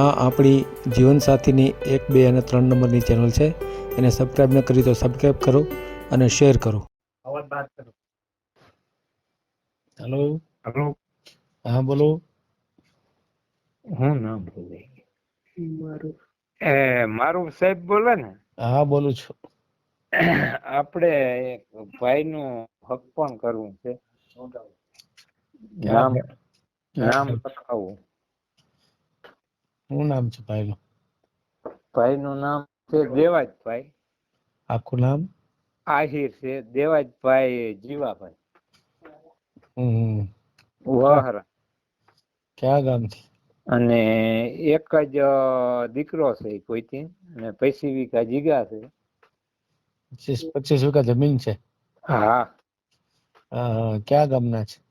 આ આપણી જીવનસાથીની એક બે અને ત્રણ નંબરની ચેનલ છે. એને સબસ્ક્રાઈબ ન કરી તો સબસ્ક્રાઈબ કરો અને શેર કરો. અવાજ બાદ કરો. Hello hello? હા બોલો. હું નામ ભૂલાઈ મારું. એ મારું સાહેબ બોલે ને? હા બોલું છું. આપણે એક ભાઈનું હક પણ કરવું છે. નામ નામ લખાવવું શું નામ છે ભાઈનું? ભાઈનું નામ છે દેવાજભાઈ. આખું નામ? આહિર છે દેવાજભાઈ જીવાભાઈ. હમ. વહરા. ક્યાં ગામથી? અને એક જ દીકરો છે કોઈથી? અને પૈસી વીઘા જીગા છે. પચીસ વીઘા જમીન છે? હા. ક્યાં ગામના છે?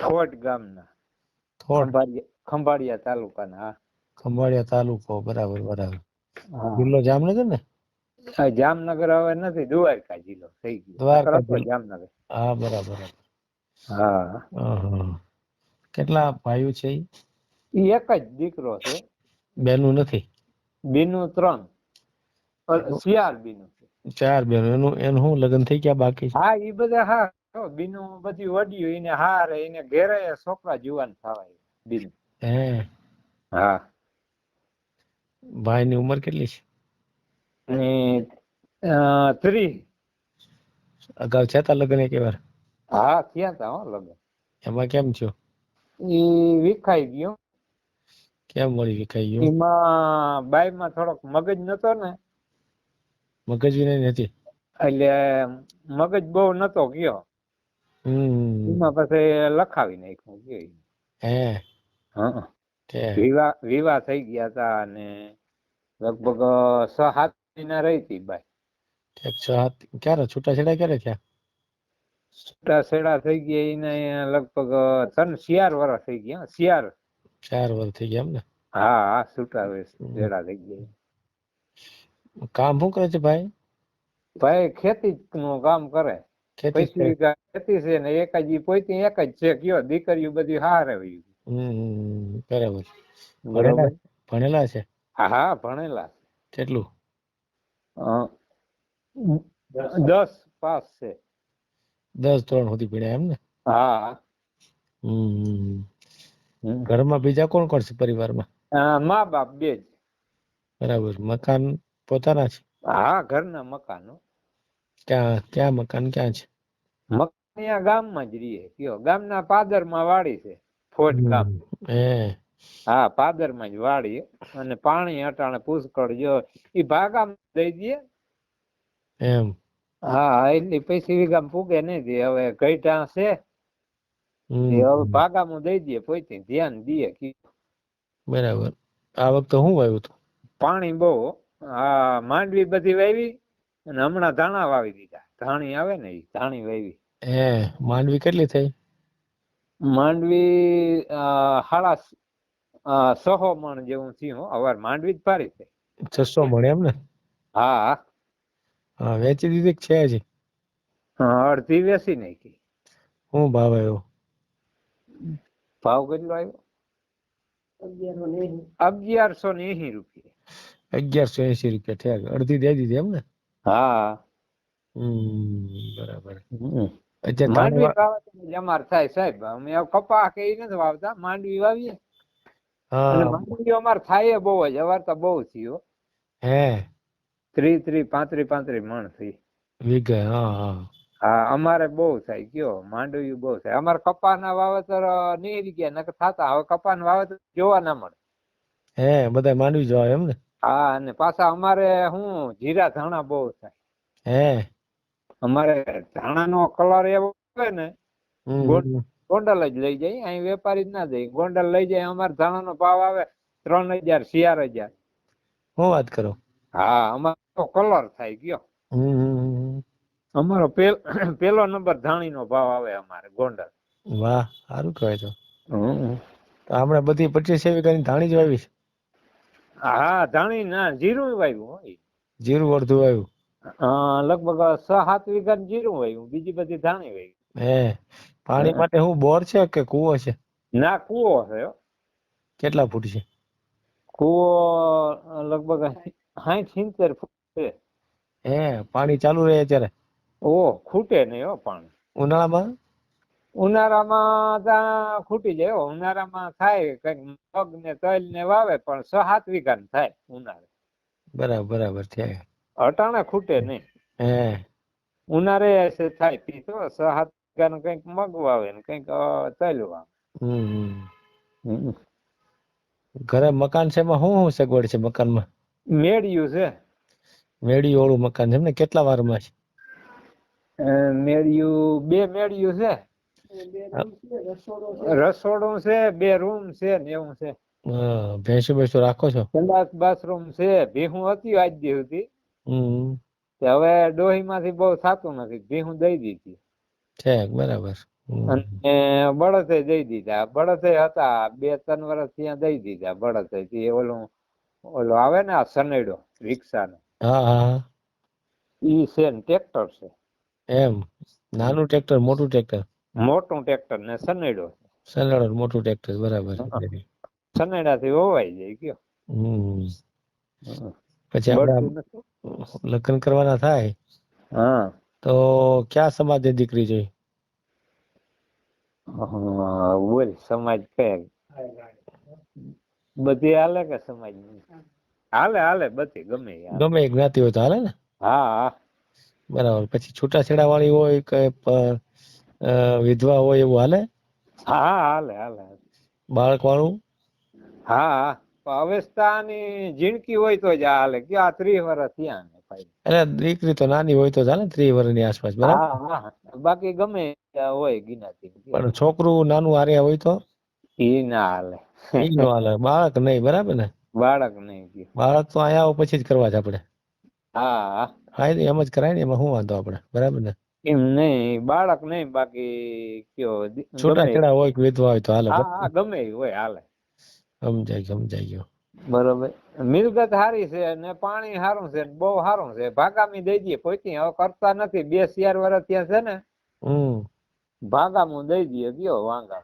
થોટ ગામના. થોટ? ખંભાળિયા તાલુકાના હા. ખંભાળિયા તાલુકો બરાબર બરાબર. જિલ્લો જામનગર ને? જામનગર હવે નથી દ્વારકા જિલ્લો થઈ ગયો. દ્વારકા. જામનગર. હા બરાબર. હા. કેટલા ભાઈઓ છે એક જ દીકરો છે. બેનું નથી? બીનું ત્રણ. ચાર બીનું ચાર બેનો. એનું એનું શું લગ્ન થઈ ગયા બાકી? હા એ બધા હા બીનું બધી વડ્યું એને હારે એને ઘેરે છોકરા જુવાન થવાય બીનું. હે. હા. ભાઈની ઉંમર કેટલી છે? અને ત્રીસ અગાઉ છે તા લગ્ન એક વાર? હા થયા તા હો લગ્ન. એમાં કેમ છો? એ વિખાઈ ગયો. કેમ વળી વિખાઈ ગયો? એમાં બાઈમાં થોડોક મગજ નતો ને. મગજ વિનાય નથી એટલે મગજ બહુ નતો ગયો. હમ. એમાં પછી લખાવી નાખ્યું ગયો હે. હા. વિવાહ વિવાહ થઈ ગયા હતા અને લગભગ છ સાત મહિના રહી હતી બાઈ ઠીક છે હાથ ક્યારે? છૂટાછેડા ક્યારે થયા? છૂટા છેડા થઈ ગયા એને લગભગ ત્રણ શિયાર વર્ષ થઈ ગયા શિયાર ચાર. વર્ષ થઈ ગયા એમ ને? હા હા છૂટા છેડા થઈ ગયા. કામ શું કરે છે ભાઈ? ભાઈ ખેતી નું કામ કરે. ખેતી છે ને એક જ પોતી એક જ છે કયો દીકરીઓ બધી હારે હોય હમ બરાબર. ભણેલા ભણેલા છે? હા હા ભણેલા. કેટલું? દસ પાસ છે. દસ ધોરણ સુધી ભણ્યા એમ ને હા. હમ. ઘરમાં બીજા કોણ કોણ છે પરિવારમાં? મા બાપ બે જ. બરાબર. મકાન પોતાના છે? હા ઘરના મકાનો. ક્યાં ક્યાં મકાન ક્યાં છે? મકાન અહીંયા ગામમાં જ રહીએ કયો ગામના પાદરમાં વાડી છે. ફોટ ગામ હે હા પાદરમાં જ વાડી અને પાણી અટાણે પુષ્કળ જો ઈ ભાગામ દઈ દઈએ. એમ. હા એટલે પૈસા વીઘામાં પૂગે નહીં દે. હવે ઘઈટા છે. હવે ભાગામાં દઈ દઈએ પોતે ધ્યાન દઈએ. બરાબર. આ વખતે શું વાવ્યું હતું? પાણી બહુ. હા માંડવી બધી વાવી અને હમણાં ધાણા વાવી દીધા. ધાણી આવે ને ઈ ધાણી વાવી. હે માંડવી કેટલી થઈ? માંડવી અ, સહો મણ જેવું થયું અવાર માંડવી જ પારી છે. છસો મણ એમ ને? હા. હા વેચી દીધી છે હજી? હા, અડધી વેચી નાખી. શું ભાવ આવ્યો ભાવ કેટલો આવ્યો? અગિયારસો ને એસી રૂપિયા. અગિયારસો એસી રૂપિયા થયા. અડધી દે દીધી એમ ને? હા. હમ બરાબર. માંડવી અમાર થાય સાહેબ. અમે કપા કે ઈ નથી વાવતા માંડવી વાવીએ. અને માંડવી અમાર થાય બહુ જ અવાર તો બહુ થયો હે. ત્રી ત્રી પાંત્રી પાંત્રી મણ થઈ. વીઘે હા હા. હા અમારે બહુ થાય કયો માંડવી બહુ થાય. અમારે કપાના વાવેતર નહીં ગયા નકર થાતા. હવે કપાના વાવેતર જોવા ના મળે. હે બધા માંડવી જોવા એમ ને? હા અને પાછા અમારે હું જીરા ધાણા બહુ થાય. હે. અમારે ધાણાનો કલર એવો હોય ને. ગોંડલ જ લઈ જાય અહીં વેપારી જ ના જાય. ગોંડલ લઈ જાય અમારે ધાણાનો ભાવ આવે ત્રણ હજાર ચાર હજાર. શું વાત કરો? હા અમારો કલર થાય ગયો. અમારો પેલો નંબર ધાણીનો ભાવ આવે અમારે ગોંડલ. વાહ સારું કહેવાય તો. તો આપણે બધી પચીસ વીઘાની ધાણી જ વાવી હા ધાણી ના જીરું વાવ્યું હોય. જીરું અડધું વાવ્યું. અ, લગભગ છ સાત વીઘા જીરું વાયું બીજી બધી ધાણી વાયું. હે પાણી માટે હું બોર છે કે કૂવો છે? ના કૂવો છે કેટલા ફૂટ છે? કૂવો લગભગ સાઠ સિત્તેર ફૂટ છે. હે પાણી ચાલુ રહે અત્યારે? ઓ ખૂટે નહીં હો પાણી. ઉનાળામાં? ઉનાળામાં ત્યાં ખૂટી જાય હો. ઉનાળામાં થાય કંઈક મગ ને તલ ને વાવે પણ છ સાત વીઘા થાય ઉનાળે. બરાબર બરાબર છે. અટાણે ખૂટે નહીં. હે. ઉનાળે છે થાય તી તો સાત વીઘા કંઈક મગ ને કંઈક ચાલ્યું હમ. ઘરે મકાન છે એમાં શું શું સગવડ છે મકાનમાં? મેળ્યું છે. મેળ્યું વાળું મકાન છે એમને કેટલા વારમાં છે? મેળ્યું બે મેળ્યું છે. રસોડું છે બે રૂમ છે ને એવું છે. ભેંસું ભેંસું રાખો છો? સંડાસ બાથરૂમ છે ભેહું હતી આજ દી સુધી. હમ. તે હવે ડોહીમાંથી બહુ થતું નથી ભીહું દઈ દીધી. છે બરાબર. અને બળદે દઈ દીધા. બળસે હતા બે ત્રણ વર્ષ ત્યાં દઈ દીધા બળદે. થી ઓલું ઓલો આવે ને આ સનેડો રિક્ષાનો. ઈ છે ને ટ્રેક્ટર છે. એમ? નાનું ટ્રેક્ટર મોટું ટ્રેક્ટર? મોટું ટ્રેક્ટર ને સનેડો સનેડો મોટું ટ્રેક્ટર બરાબર. સનેડા થી હોવાઈ જાય કયો. હમ. પછી આપણે લગ્ન કરવાના થાય હા. તો ક્યાં સમાજની દીકરી જોઈ? બોલ સમાજ કયા? બધી હાલે કે સમાજ હાલે હાલે બધી ગમે ગમે જ્ઞાતિ હોય તો હાલે ને? હા હા. બરાબર પછી છૂટાછેડા વાળી હોય કે વિધવા હોય એવું હાલે? હા હાલે હાલે બાળક વાળું હા હા. અવસ્થાની જીણકી હોય તો જ હાલે. કે આ ત્રી વર્ષ ત્યાં એટલે દીકરી તો નાની હોય તો ચાલે ત્રી વર્ષની આસપાસ બરાબર? બાકી ગમે હોય ગિનાતી પણ છોકરું નાનું હારે હોય તો? ઈ ના હાલે. ઈ ના હાલે. બાળક નહીં બરાબર ને? બાળક નહીં બાળક તો અહીંયા આવો પછી જ કરવા જ આપણે. હા હા. એમ જ કરાય ને એમાં શું વાંધો આપણે? બરાબર ને? એમ નહીં બાળક નહીં બાકી કયો છોટા ગમે હોય કે વિધવા હોય તો હાલે ગમે હોય હાલે. સમજાય સમજાય બરોબર. મિલકત સારી છે ને પાણી સારું છે બહુ સારું છે. ભાગામી દઈ દઈએ પોતી હવે કરતા નથી. બે ચાર વર્ષ ત્યાં છે ને હમ. ભાગામાં દઈ દઈએ કયો વાંગા.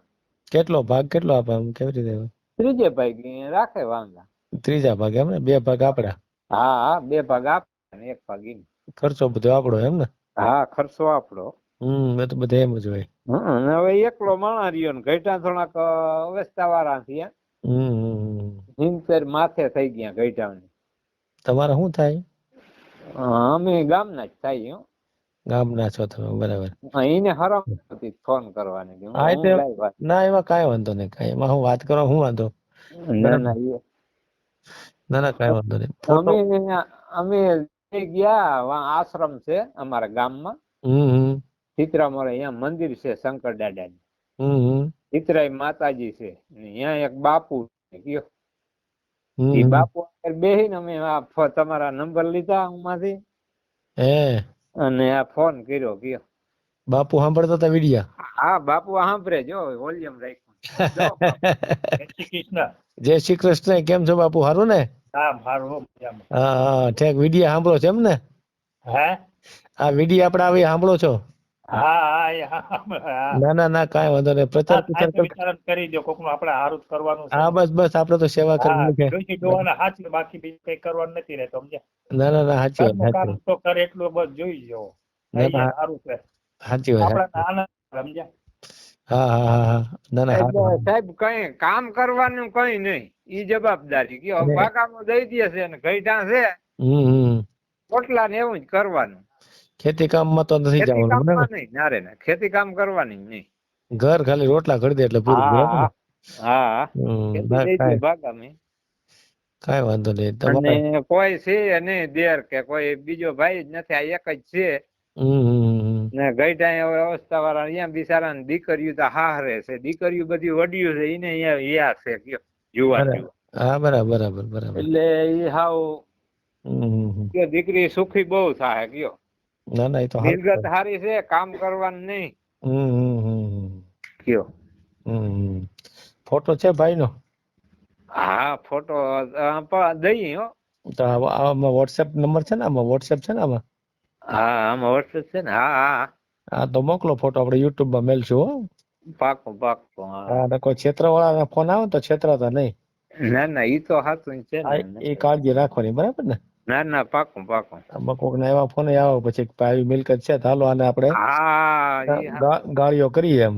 કેટલો ભાગ કેટલો આપે આમ કેવી રીતે ત્રીજે ભાગ રાખે વાંગા. ત્રીજા ભાગ એમ ને? બે ભાગ આપડા. હા હા બે ભાગ આપે એક ભાગ ઈ. ખર્ચો બધો આપડો એમ ને? હા ખર્ચો આપડો. હમ એ તો બધા એમ જ હોય. હવે એકલો માણા રહ્યો ને ઘેટા થોડાક અવસ્થા વાળા થયા. હમ. માથે થઈ ગયા ઘેટાની તમારે શું થાય? અમે ગામના જ થાય હો. ગામના છો તમે બરાબર. એને હરામ નથી ફોન કરવાની કે. ના એમાં કાંઈ વાંધો નહીં કાંઈ. એમાં હું વાત કરો હું વાંધો? ના ના ના ના કાંઈ વાંધો નહીં. અમે અમે ગયા આશ્રમ છે અમારા ગામમાં. હમ હમ. ચિત્રામોરે અહીંયા મંદિર છે શંકર દાદાનું. હમ હમ. ચિત્રાઈ માતાજી છે. અહીંયા એક બાપુ કયો એ. બાપુ બેહીને અમે આ તમારા નંબર લીધા આમાંથી. હે. અને આ ફોન કર્યો કયો બાપુ સાંભળતા હતા વિડિયા? હા બાપુ સાંભળે જો વોલ્યુમ રાખ્યું. જય શ્રી કૃષ્ણ. કેમ છો બાપુ? સારું ને? હા મારું હો. હા ઠેક વિડિયા સાંભળો છો એમ ને? હે? આ વિડિયા આપણે આવી સાંભળો છો. ના ના ના કાંઈ વાંધો નહીં. પ્રચાર પ્રચાર સાચું કર દો કોકનું આપણે હારું કરવાનું હા બસ બસ આપણે તો સેવા હા, કરવી છે. ડોશી ડોહાને હાચવે, બાકી બીજું કઈ કરવાનું નથી રહેતો સમજ્યા? ના ના ના સાચી વાત સાચી તો કરે એટલું બસ જોઈ જો સારું છે. સાચી વાત આપણા સમજ્યા? હા હા હા ના ના સાહેબ કઈ કામ કરવાનું કઈ નહીં. ઈ જવાબદારી. કે પાકામાં દઈ દે છે ને ઘઈટા છે. હમ હમ. પોટલા ને એવું જ કરવાનું. ખેતી કામમાં તો નથી જવાનું ના રે ના ખેતી કામ કરવાની નહીં. ઘર ખાલી રોટલા કરી દે એટલે પૂરું હા ના, કાંઈ વાંધો નહીં કોઈ છે નહીં દેર કે કોઈ બીજો ભાઈ જ નથી આ એક જ છે. ને ગઈઢા હવે અવસ્થા વાળા અહીંયા બિચારા દીકરીઓ તો હારે છે દીકરીઓ બધી વડિયું છે એને અહીંયા યા છે કયો બરાબર. હા બરાબર બરાબર બરાબર. એટલે એ હાવ. દીકરી સુખી બહુ થાય કયો. ના ના એ તો નિર્ગત હારી છે. કામ કરવાનું નહીં. હમ. કયો? હમ. ફોટો છે ભાઈનો? હા ફોટો દઈ હો. તો આમાં વોટ્સએપ નંબર છે ને આમાં વોટ્સએપ છે ને આમાં? હા આમાં વોટ્સએપ છે ને હા હા હા. તો મોકલો ફોટો આપણે યુટ્યુબમાં મેલશું હો. પાકો પાકો હા. ને કોઈ છેતરવાળાના ફોન આવે તો છેતરાતા નહીં. ના ના ઈ તો સાચું છે ને. એ કાળજી રાખવાની બરાબર ને? ના ના પાકું પાકું. આમાં કોકના એવા ફોન આવે પછી આવી મિલકત છે તો હાલો આને આપણે હા હા. ગાળીઓ કરીએ એમ.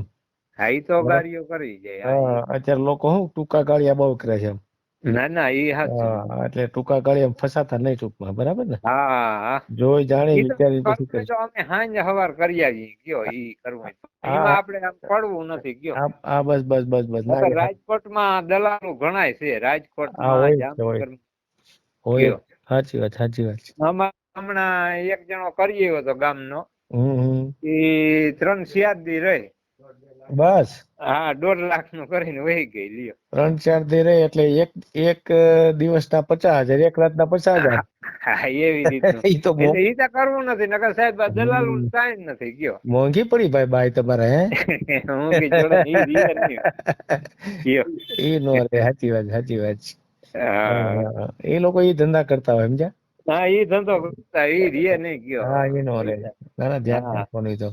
હા, ઈ તો ગાળીઓ કરી જાય હા અત્યારે લોકો હું ટૂંકા ગાળિયા બહુ કરે છે એમ. ના ના ઈ હા એટલે ટૂંકા ગાળિયા ફસાતા નહીં ટૂંકમાં બરાબર ને? હા હા. જોઈ જાણે વિચારી પછી કરી અમે હાંજ હવાર કરી આવી ગયો ઈ કરવું. હા. એમાં આપણે આમ પડવું નથી કયો આ આ બસ બસ બસ બસ રાજકોટમાં દલાલો ઘણાય છે હા, રાજકોટમાં હોય જામનગરમાં. હોય. સાચી વાત સાચી વાત. હમણાં એક જણો કરી આવ્યો હતો ગામનો. એ ત્રણ ચાર દી રહે. બસ. હા દોઢ લાખનું કરીને વહી ગઈ લ્યો. ત્રણ ચાર દી રહે એટલે એક એક દિવસ ના પચાસ હજાર એક પચાસ હજાર. રીતે. જ નથી ગયો. મોંઘી પડી ભાઈ ભાઈ તમારે હે? એ નો રે સાચી વાત સાચી વાત. એ લોકો એ ધંધા કરતા હોય સમજ્યા? હા એ ધંધો કરતા એ રીએ નહીં ગયો. હા એ નો રે. ના ના ધ્યાન રાખવાનું તો.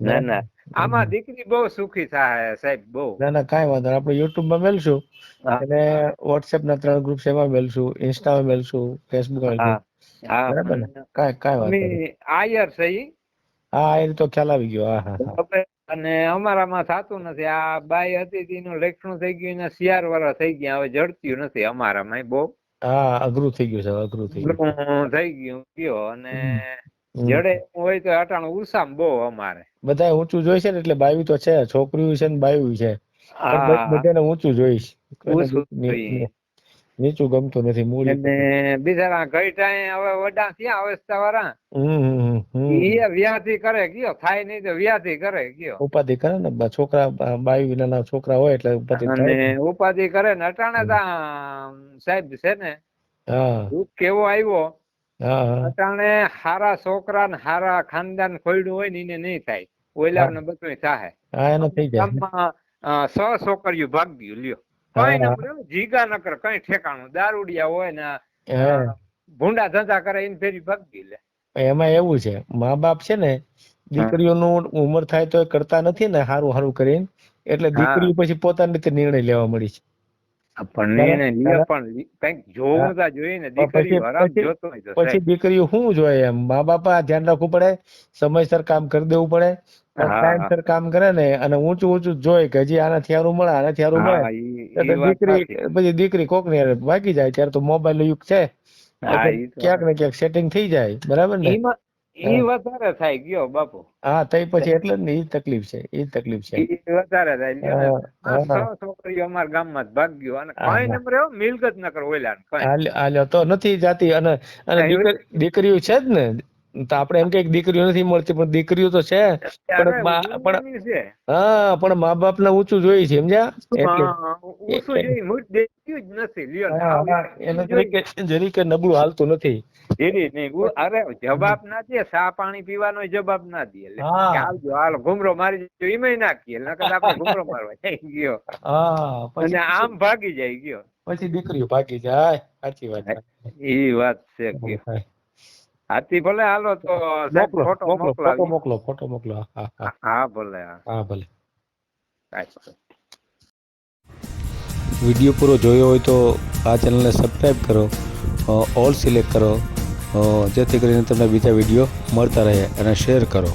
ના ના. આમાં દીકરી બહુ સુખી થાય સાહેબ બહુ. ના ના કાંઈ વાંધો. આપણે યુટ્યુબમાં મેલશું. અને વોટ્સએપ ના ત્રણ ગ્રુપ એમાં મેલશું. ઇન્સ્ટામાં મેલશું. ફેસબુકમાં બરાબર ને? કાંઈ કાંઈ વાંધો આયર ઈ. હા એ તો ખ્યાલ આવી ગયો. હા હા. અને અમારામાં થતું નથી. આ બાઈ હતી તેનું લેખણું થઈ ગયું એના શિયાર વાળા થઈ ગયા. હવે જડતું નથી અમારામાં બહુ. હા અઘરું થઈ ગયું છે અઘરું થઈ ગયું. થઈ ગયું ગયો. અને જડે હોય તો અટાણ ઉષામ બહુ અમારે. બધાય ઊંચું જોઈશે ને એટલે બાયું તો છે છોકરીયું છે ને બાયું છે. બધાને ઊંચું જોઈશ. નીચું ગમતું નથી મૂડી. અને બિચારા ગઈ હવે વડા થયા અવસ્થા વાળા. એ વ્યાથી કરે ગયો. થાય નહીં તો વ્યાથી કરે ગયો. ઉપાધિ કરે ને છોકરા બાવી વિના વિનાના છોકરા હોય એટલે ઉપાધિ અને ઉપાધિ કરે ને અટાણે તા સાહેબ છે ને દુઃખ કેવો આવ્યો? અટાણે હારા છોકરા ને હારા ખાનદાન ખોલ્યું હોય ને એને નહીં થાય. ઓઈલા ને બધું થાય હા એનો થઈ જાય. છોકરીઓ ભાગ્યું લ્યો. હા, કઈ જીગા ન કરે કઈ ઠેકાણું. દારૂડિયા હોય ને. ભૂંડા ધંધા કરે એને ફેરી ભાગી લે. એમાં એવું છે મા બાપ છે ને દીકરીઓનું ઉંમર થાય તો કરતા નથી ને હારું હારું કરીને એટલે દીકરી દીકરીઓ પછી પોતાની રીતે નિર્ણય લેવા મળી છે. પછી-. દીકરીઓ શું જોઈએ એમ? મા બાપ ધ્યાન રાખવું પડે સમયસર કામ કરી દેવું પડે. ટાઈમસર કામ કરે ને અને ઊંચું ઊંચું જોઈ કે હજી આનાથી હારું મળે આનાથી હારું મળે. દીકરી પછી દીકરી કોક ને ભાગી જાય ત્યારે તો મોબાઈલ યુગ છે. ક્યાંક ને ક્યાંક સેટિંગ થઈ જાય બરાબર ને? ઈ વધારે થાય ગયો બાપુ. હા તઈ પછી એટલે ને ઈ તકલીફ છે ઈ તકલીફ છે. ઈ વધારે થાય છોકરીઓ અમારા ગામમાં જ ભાગ્યો અને કઈ. નંબર એવો મિલકત ન કરો ઓલા કઈ. હાલ- હાલ્યો તો નથી જાતી અને અને દીકરીઓ છે જ ને? તો આપણે એમ કે દીકરીઓ નથી મળતી પણ દીકરીઓ તો છે. પણ પણ હા પણ મા બાપ ને ઊંચું જોઈ છે સમજ્યા એને જોઈ. જરીકે નબળું હાલતું નથી. અરે જવાબ ના દે સા પાણી પીવાનો જવાબ ના દે. આવજો હાલો ઘુમરો મારી જો એમાંય નાખીએ નકર આપણે ઘુમરો મારવા જઈ ગયો. હા અને આમ ભાગી જાય ગયો. પછી દીકરીઓ ભાગી જાય સાચી વાત એ વાત છે. હાથી ભલે હાલો તો મોકલો મોકલો ફોટો મોકલો ફોટો મોકલો હા, ભલે હા. ભલે. વીડિયો પૂરો જોયો હોય તો આ ચેનલને સબસ્ક્રાઈબ કરો ઓલ સિલેક્ટ કરો જેથી કરીને તમને બીજા વીડિયો મળતા રહે અને શેર કરો.